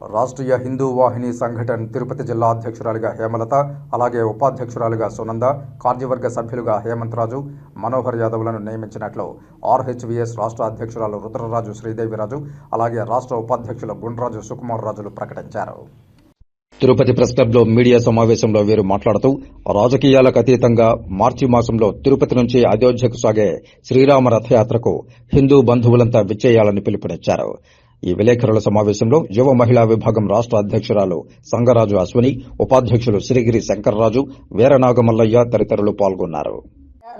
రాష్ట్రీయ హిందూ వాహిని సంఘటన్ తిరుపతి జిల్లా అధ్యక్షురాలిగా హేమలత అలాగే ఉపాధ్యక్షురాలిగా సునంద కార్యవర్గ సభ్యులుగా హేమంత్ రాజు మనోహర్ యాదవ్లను నియమించినట్లు ఆర్హెచ్విఎస్ రాష్ట్ర అధ్యక్షురాలు రుద్రరాజు శ్రీదేవిరాజు అలాగే రాష్ట్ర ఉపాధ్యక్షులు గుండ్రాజు సుకుమార్ రాజులు ప్రకటించారు. తిరుపతి ప్రెస్ క్లబ్లో మీడియా సమావేశంలో వీరు మాట్లాడుతూ రాజకీయాలకు అతీతంగా మార్చి మాసంలో తిరుపతి నుంచి అయోధ్యకు సాగే శ్రీరామ రథయాత్రకు హిందూ బంధువులంతా విచ్చేయాలని పిలుపునిచ్చారు. ఈ విలేకరుల సమావేశంలో యువ మహిళా విభాగం రాష్ట్ర అధ్యక్షురాలు సంగరాజు అశ్విని ఉపాధ్యక్షులు శ్రీగిరి శంకర్రాజు వీరనాగమల్లయ్య తదితరులు పాల్గొన్నారు.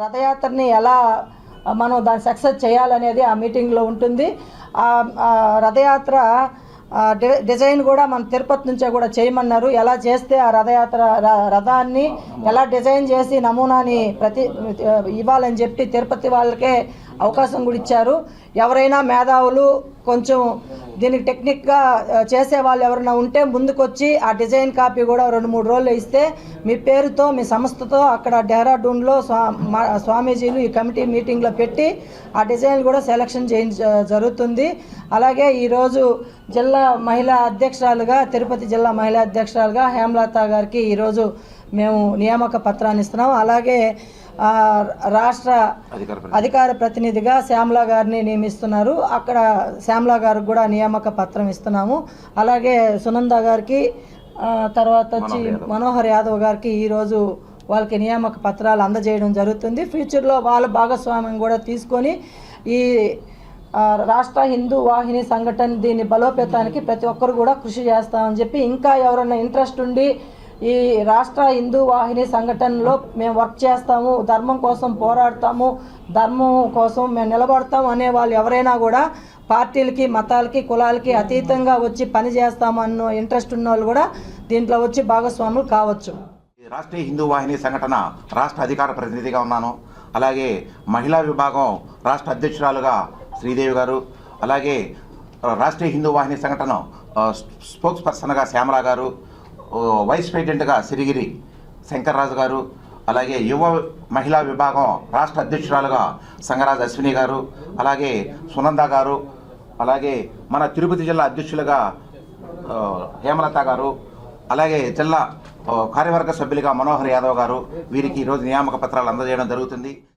రథయాత్రని ఎలా మనం దాన్ని సక్సెస్ చేయాలనేది ఆ మీటింగ్లో ఉంటుంది. ఆ రథయాత్ర డి- డిజైన్ కూడా మన తిరుపతి నుంచే కూడా చేయమన్నారు. ఎలా చేస్తే ఆ రథయాత్ర ర- రథాన్ని ఎలా డిజైన్ చేసి నమూనాని ప్రతి ఇవ్వాలని చెప్పి తిరుపతి వాళ్ళకే అవకాశం కూడా ఇచ్చారు. ఎవరైనా మేధావులు కొంచెం దీనికి టెక్నిక్గా చేసే వాళ్ళు ఎవరైనా ఉంటే ముందుకొచ్చి ఆ డిజైన్ కాపీ కూడా రెండు మూడు రోజులు ఇస్తే మీ పేరుతో మీ సంస్థతో అక్కడ డెహ్రాడూన్లో స్వా మా- స్వామీజీలు ఈ కమిటీ మీటింగ్లో పెట్టి ఆ డిజైన్ కూడా సెలక్షన్ చేయించ జరుగుతుంది. అలాగే ఈరోజు జిల్లా మహిళా అధ్యక్షురాలుగా తిరుపతి జిల్లా మహిళా అధ్యక్షురాలుగా హేమలత గారికి ఈరోజు మేము నియామక పత్రాన్ని ఇస్తున్నాం. అలాగే రాష్ట్ర అధికార ప్రతినిధిగా శ్యామలా గారిని నియమిస్తున్నారు. అక్కడ శ్యామలా గారికి కూడా నియామక పత్రం ఇస్తున్నాము. అలాగే సునంద గారికి తర్వాత వచ్చి మనోహర్ యాదవ్ గారికి ఈరోజు వాళ్ళకి నియామక పత్రాలు అందజేయడం జరుగుతుంది. ఫ్యూచర్లో వాళ్ళ భాగస్వామ్యం కూడా తీసుకొని ఈ రాష్ట్ర హిందూ వాహిని సంఘటన దీని బలోపేతానికి ప్రతి ఒక్కరు కూడా కృషి చేస్తామని చెప్పి ఇంకా ఎవరైనా ఇంట్రెస్ట్ ఉండి ఈ రాష్ట్ర హిందూ వాహిని సంఘటనలో మేము వర్క్ చేస్తాము ధర్మం కోసం పోరాడతాము ధర్మం కోసం మేము నిలబడతాము అనే వాళ్ళు ఎవరైనా కూడా పార్టీలకి మతాలకి కులాలకి అతీతంగా వచ్చి పని చేస్తాము అన్న ఇంట్రెస్ట్ ఉన్న వాళ్ళు కూడా దీంట్లో వచ్చి భాగస్వాములు కావచ్చు. ఈ రాష్ట్రీయ హిందూ వాహిని సంఘటన రాష్ట్ర అధికార ప్రతినిధిగా ఉన్నాను. అలాగే మహిళా విభాగం రాష్ట్ర అధ్యక్షురాలుగా శ్రీదేవి గారు అలాగే రాష్ట్రీయ హిందూ వాహిని సంఘటన స్పోక్స్ పర్సన్గా శ్యామల గారు వైస్ ప్రెసిడెంట్గా సిరిగిరి శంకర్రాజు గారు అలాగే యువ మహిళా విభాగం రాష్ట్ర అధ్యక్షురాలుగా సంగరాజ్ అశ్విని గారు అలాగే సునంద గారు అలాగే మన తిరుపతి జిల్లా అధ్యక్షులుగా హేమలత గారు అలాగే జిల్లా కార్యవర్గ సభ్యులుగా మనోహర్ యాదవ్ గారు వీరికి ఈరోజు నియామక పత్రాలు అందజేయడం జరుగుతుంది.